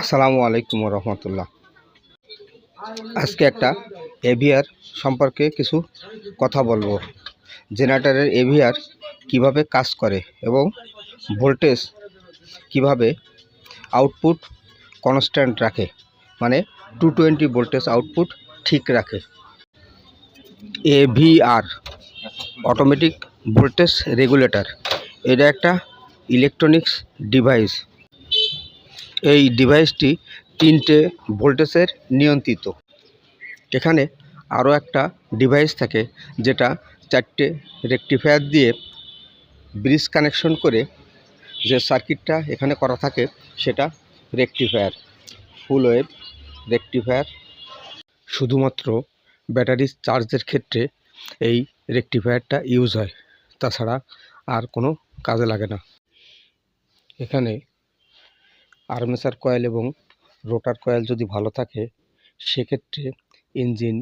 আসসালামু আলাইকুম রহমতুল্লাহ। আজকে একটা এভিআর সম্পর্কে কিছু কথা বলব। জেনারেটরের এভিআর কীভাবে কাজ করে এবং ভোল্টেজ কীভাবে আউটপুট কনস্ট্যান্ট রাখে মানে টু টোয়েন্টি ভোল্টেজ আউটপুট ঠিক রাখে। এভিআর, অটোমেটিক ভোল্টেজ রেগুলেটর, এটা একটা ইলেকট্রনিক্স ডিভাইস। এই ডিভাইসটি তিনটে ভোল্টেজের নিয়ন্ত্রিত। এখানে আরও একটা ডিভাইস থাকে যেটা চারটে রেকটিফায়ার দিয়ে ব্রিজ কানেকশন করে যে সার্কিটটা এখানে করা থাকে সেটা রেকটিফায়ার ফুল ওয়েভ রেকটিফায়ার শুধুমাত্র ব্যাটারি চার্জের ক্ষেত্রে এই রেকটিফায়ারটা ইউজ হয়, তাছাড়া আর কোনো কাজে লাগে না। এখানে আর্মেচার কয়েল এবং রোটার কয়েল যদি ভালো থাকে, সেক্ষেত্রে ইঞ্জিন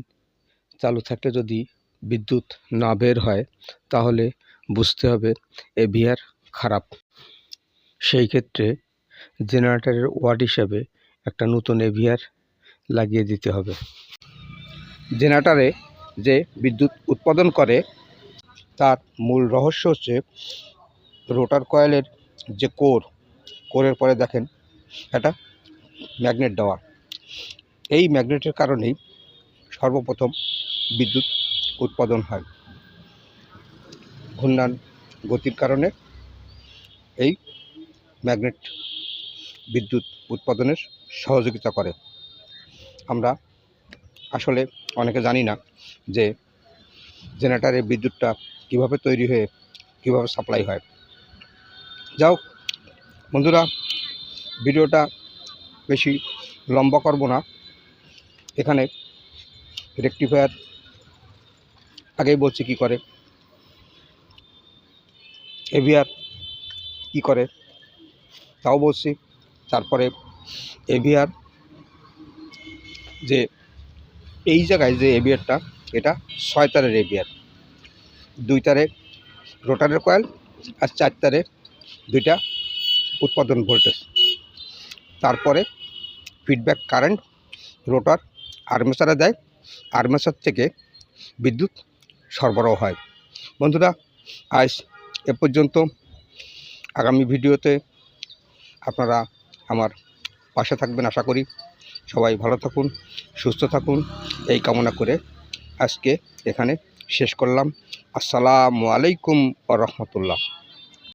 চালু থাকলে যদি বিদ্যুৎ না বের হয়, তাহলে বুঝতে হবে এভিআর খারাপ। সেই ক্ষেত্রে জেনারেটারের ওয়ার্ড হিসাবে একটা নতুন এভিআর লাগিয়ে দিতে হবে। জেনারেটারে যে বিদ্যুৎ উৎপাদন করে, তার মূল রহস্য হচ্ছে রোটার কয়েলের যে কোর, কোরের পরে দেখেন একটা ম্যাগনেট দেওয়া। এই ম্যাগনেটের কারণেই সর্বপ্রথম বিদ্যুৎ উৎপাদন হয়। ঘূর্ণান গতির কারণে এই ম্যাগনেট বিদ্যুৎ উৎপাদনের সহযোগিতা করে। আমরা আসলে অনেকে জানি না যে জেনারেটারের বিদ্যুৎটা কীভাবে তৈরি হয়ে, কীভাবে সাপ্লাই হয়। যাও বন্ধুরা ভিডিওটা বেশি লম্বা করব না। এখানে রেকটিফায়ার আগেই বলছি কি করে, এভিআর কি করে তাও বলছি, তারপরে এভিআর যে এই জায়গায় যে এভিআরটা, এটা ছয় তারের এভিআর। দুই তারে রোটারের কয়েল আর চার তারে দুইটা উৎপাদন ভোল্টেজ। তারপরে ফিডব্যাক কারেন্ট রোটার আর্মেচারে দেয়। আর্মেচার থেকে বিদ্যুৎ সরবরাহ হয়। বন্ধুরা, আজ এ পর্যন্ত। আগামী ভিডিওতে আপনারা আমার পাশে থাকবেন আশা করি। সবাই ভালো থাকুন, সুস্থ থাকুন। এই কামনা করে আজকে এখানে শেষ করলাম। আসসালামু আলাইকুম রহমতুল্লাহ।